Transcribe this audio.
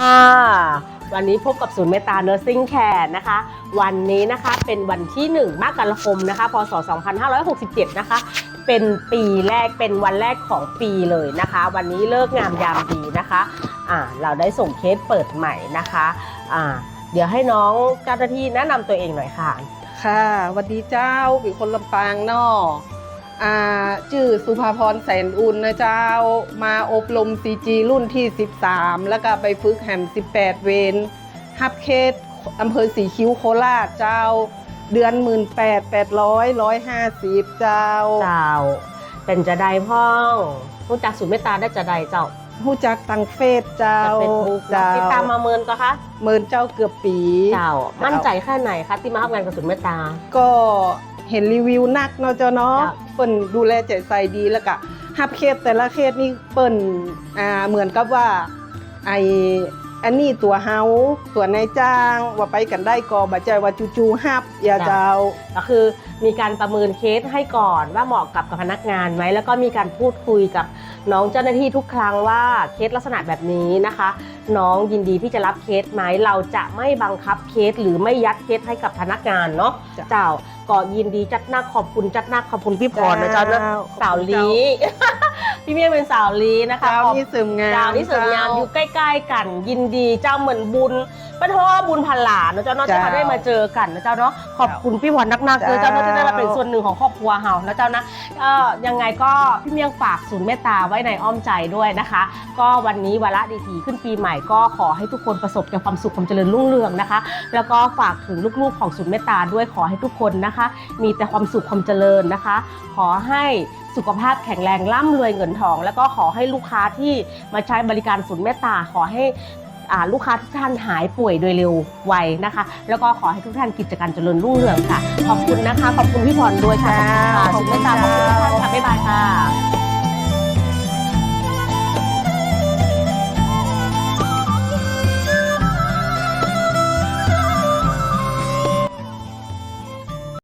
ค่ะวันนี้พบกับศูนย์เมตาเนอร์ซิ่งแคร์นะคะ วันนี้นะคะเป็นวันที่ 1 มกราคมนะคะ พศ 2567 นะคะ เป็นปีแรกเป็นวันแรกของปีเลยนะคะ วันนี้เลิกงามยามดีนะคะอ่าเราได้ส่งเคสเปิดใหม่นะคะอ่าเดี๋ยวให้น้องเจ้าหน้าที่แนะนำตัวเองหน่อยค่ะ ค่ะสวัสดีเจ้าเป็นคนลำปางเนออ่า ชื่อสุภาพรแสนอุ่นนะเจ้า มาอบรม CG รุ่นที่ 13 แล้วก็ไปฝึกแฮม 18 เวนฮับเคสอำเภอสีคิ้วโคราชเจ้า เดือน 1 8 8 0 0 150 เจ้า เจ้า เป็นจะไดพ่องรู้จักศูนย์เมตตาได้จะไดเจ้าผู้จักตังเฟสเจ้าจะเป็นบุ๊กเจ้าติดตามมาเมินก็คะเมินเจ้าเกือบปีเจ้า มั่นใจแค่ไหนคะที่มาทำงานกับศูนย์เมตตา ก็เห็นรีวิวนักเนาะเจ้าเนาะจ้ะ เปิ้นดูแลใจใส่ดีแล้วก็ฮับเคสแต่ละเคสนี่เปิ้นอ่าเหมือนกับว่าไออันนี้ตัวเฮาตัวนายจ้างว่าไปกันได้ก็บ่ใจว่าจู่ๆฮับอย่าเจ้าก็คือมีการประเมินเคสให้ก่อนว่าเหมาะกับกับพนักงานไหมแล้วก็มีการพูดคุยกับ น้องเจ้าหน้าที่ทุกครั้งว่าเคสลักษณะแบบนี้นะคะ น้องยินดีที่จะรับเคสไหมเราจะไม่บังคับเคส หรือไม่ยัดเคสให้กับพนักงานเนาะจ้ะ เจ้าก็ยินดีจัดหน้าขอบคุณจัดหน้าขอบคุณพี่พรนะเจ้านะเจ้าสาวลี พี่เมียเป็นสาวลีนะคะเจ้าขอบนี่เสริมงานเจ้าที่เสริมงานอยู่ใกล้ๆกัน ยินดีเจ้าเหมือนบุญเป็นเพราะว่าบุญพันหลานนะเจ้าเนาะที่เขาได้มาเจอกันนะเจ้าเนาะขอบคุณพี่พรนักๆเลยเจ้าเนาะที่ได้มาเป็นส่วนหนึ่งของครอบครัวเฮานะเจ้านะเอ่อยังไงก็พี่เมียงฝากศูนย์เมตตาไว้ในอ้อมใจด้วยนะคะ ก็วันนี้วาระดีทีขึ้นปีใหม่ก็ขอให้ทุกคนประสบแต่ความสุขความเจริญรุ่งเรืองนะคะ แล้วก็ฝากถึงลูกๆของศูนย์เมตตาด้วยขอให้ทุกคนนะคะ มีแต่ความสุขความเจริญนะคะ ขอให้ สุขภาพแข็งแรงร่ำรวยเงินทอง แล้วก็ขอให้ลูกค้าที่มาใช้บริการศูนย์เมตตาขอให้ลูกค้าทุกท่านหายป่วยโดยเร็วไวนะคะ แล้วก็ขอให้ทุกท่านกิจการเจริญรุ่งเรืองค่ะ ขอบคุณนะคะ ขอบคุณพี่พรด้วยค่ะขอบคุณค่ะศูนย์เมตตาขอบคุณทุกท่านค่ะไม่บายค่ะ